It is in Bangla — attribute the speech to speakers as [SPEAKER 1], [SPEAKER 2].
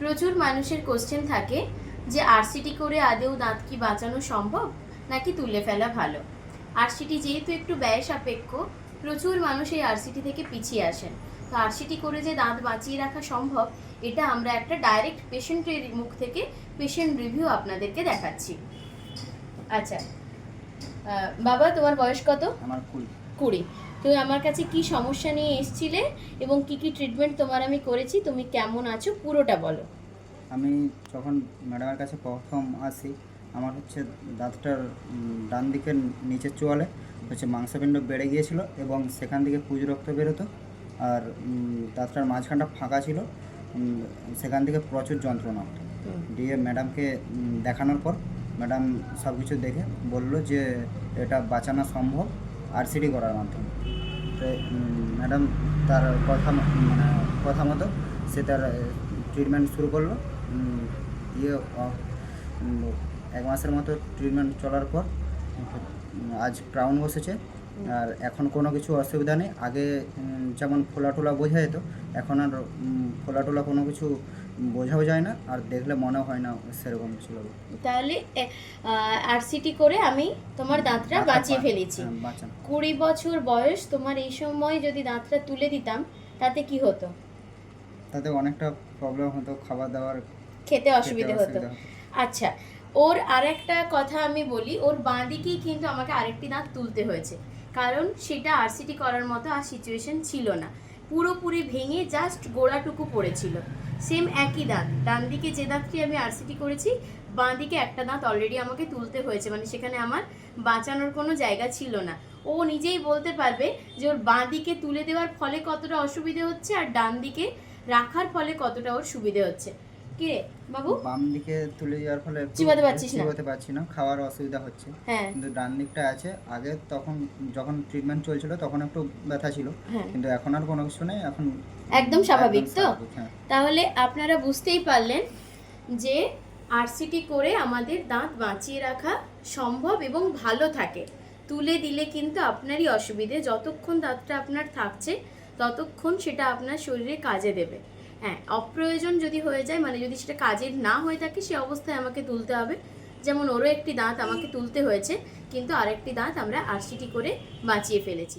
[SPEAKER 1] প্রচুর মানুষের কোশ্চেন থাকে যে আরসিটি করে আদেও দাঁত কি বাঁচানো সম্ভব নাকি তুলে ফেলা ভালো? আরসিটি যেহেতু একটু ব্যয় সাপেক্ষ প্রচুর মানুষ এই আরসিটি থেকে পিছিয়ে আসেন। তো আরসিটি করে যে দাঁত বাঁচিয়ে রাখা সম্ভব এটা আমরা একটা ডাইরেক্ট পেশেন্টের মুখ থেকে পেশেন্ট রিভিউ আপনাদেরকে দেখাচ্ছি। আচ্ছা বাবা তোমার বয়স কত?
[SPEAKER 2] আমার কুল
[SPEAKER 1] কুড়ি। তুমি আমার কাছে কি সমস্যা নিয়ে এসছিলে এবং কি কি ট্রিটমেন্ট তোমার আমি করেছি, তুমি কেমন আছো পুরোটা বলো।
[SPEAKER 2] আমি যখন ম্যাডামের কাছে প্রথম আসি, আমার হচ্ছে দাঁতটার ডান দিকের নিচের চোয়ালে হচ্ছে মাংসপিণ্ড বেড়ে গিয়েছিল এবং সেখান থেকে পুজ রক্ত বেরোতো আর দাঁতটার মাঝখানটা ফাঁকা ছিল সেখান থেকে প্রচুর যন্ত্রণা হতো। দিয়ে ম্যাডামকে দেখানোর পর ম্যাডাম সব কিছু দেখে বলল যে এটা বাঁচানো সম্ভব। আরসিডি করার মাধ্যমে। তো ম্যাডাম তার কথা মানে কথা মতো সে তার ট্রিটমেন্ট শুরু করল। দিয়ে এক মাসের মতো ট্রিটমেন্ট চলার পর আজ ক্রাউন বসেছে। আর এখন কোনো কিছু অসুবিধা নেই। আগে যেমন ফোলা টোলা বোঝা যেত এখন আর ফোলা টোলা কোনো কিছু বোঝাও যায় না আর দেখলে মনে হয় না সেরকম ছিল।
[SPEAKER 1] তাহলে আরসিটি করে আমি তোমার দাঁতটা বাঁচিয়ে ফেলেছি।
[SPEAKER 2] হ্যাঁ,
[SPEAKER 1] কুড়ি বছর বয়স তোমার এই সময় যদি দাঁতটা তুলে দিতাম তাতে কি হতো?
[SPEAKER 2] তাতে অনেকটা প্রবলেম হতো খাবার দাবার
[SPEAKER 1] খেতে
[SPEAKER 2] খেতে
[SPEAKER 1] অসুবিধে হতো। আচ্ছা ওর আরেকটা কথা আমি বলি ওর বাঁ দিকেই কিন্তু আমাকে আরেকটি দাঁত তুলতে হয়েছে। কারণ সেটা আরসিটি করার মতো আর সিচুয়েশন ছিল না। পুরোপুরি ভেঙে জাস্ট গোড়াটুকু পড়েছিল। সেম একই দাঁত। ডান দিকে যে দাঁতটি আমি আরসিটি করেছি, বাঁ দিকে একটা দাঁত অলরেডি আমাকে তুলতে হয়েছে। মানে সেখানে আমার বাঁচানোর কোনো জায়গা ছিল না। ও নিজেই বলতে পারবে যে ওর বাঁ দিকে তুলে দেওয়ার ফলে কতটা অসুবিধে হচ্ছে আর ডান দিকে রাখার ফলে কতটা ওর সুবিধে হচ্ছে। কি রে বাবু?
[SPEAKER 2] বাম দিকে তুলে যাওয়ার ফলে
[SPEAKER 1] চিবাতে পারছিস না?
[SPEAKER 2] চিবাতে পারছি না খাওয়ার অসুবিধা হচ্ছে।
[SPEAKER 1] হ্যাঁ।
[SPEAKER 2] কিন্তু ডান দিকটা আছে আগে তখন যখন ট্রিটমেন্ট চলছিল তখন একটু ব্যথা ছিল
[SPEAKER 1] হ্যাঁ।
[SPEAKER 2] কিন্তু এখন আর কোনো কিছু নেই এখন
[SPEAKER 1] একদম স্বাভাবিক তো?
[SPEAKER 2] হ্যাঁ।
[SPEAKER 1] তাহলে আপনারা বুঝতেই পারলেন যে আরসিটি করে আমাদের দাঁত বাঁচিয়ে রাখা সম্ভব এবং ভালো থাকে। তুলে দিলে কিন্তু আপনারই অসুবিধে যতক্ষণ দাঁতটা আপনার থাকছে ততক্ষণ সেটা আপনার শরীরে কাজে দেবে। হ্যাঁ অপ্রয়োজন যদি হয়ে যায় মানে যদি সেটা কাজের না হয়ে থাকে, সে অবস্থায় আমাকে তুলতে হবে। যেমন ওরও একটি দাঁত আমাকে তুলতে হয়েছে, কিন্তু আরেকটি দাঁত আমরা আরসিটি করে বাঁচিয়ে ফেলেছি।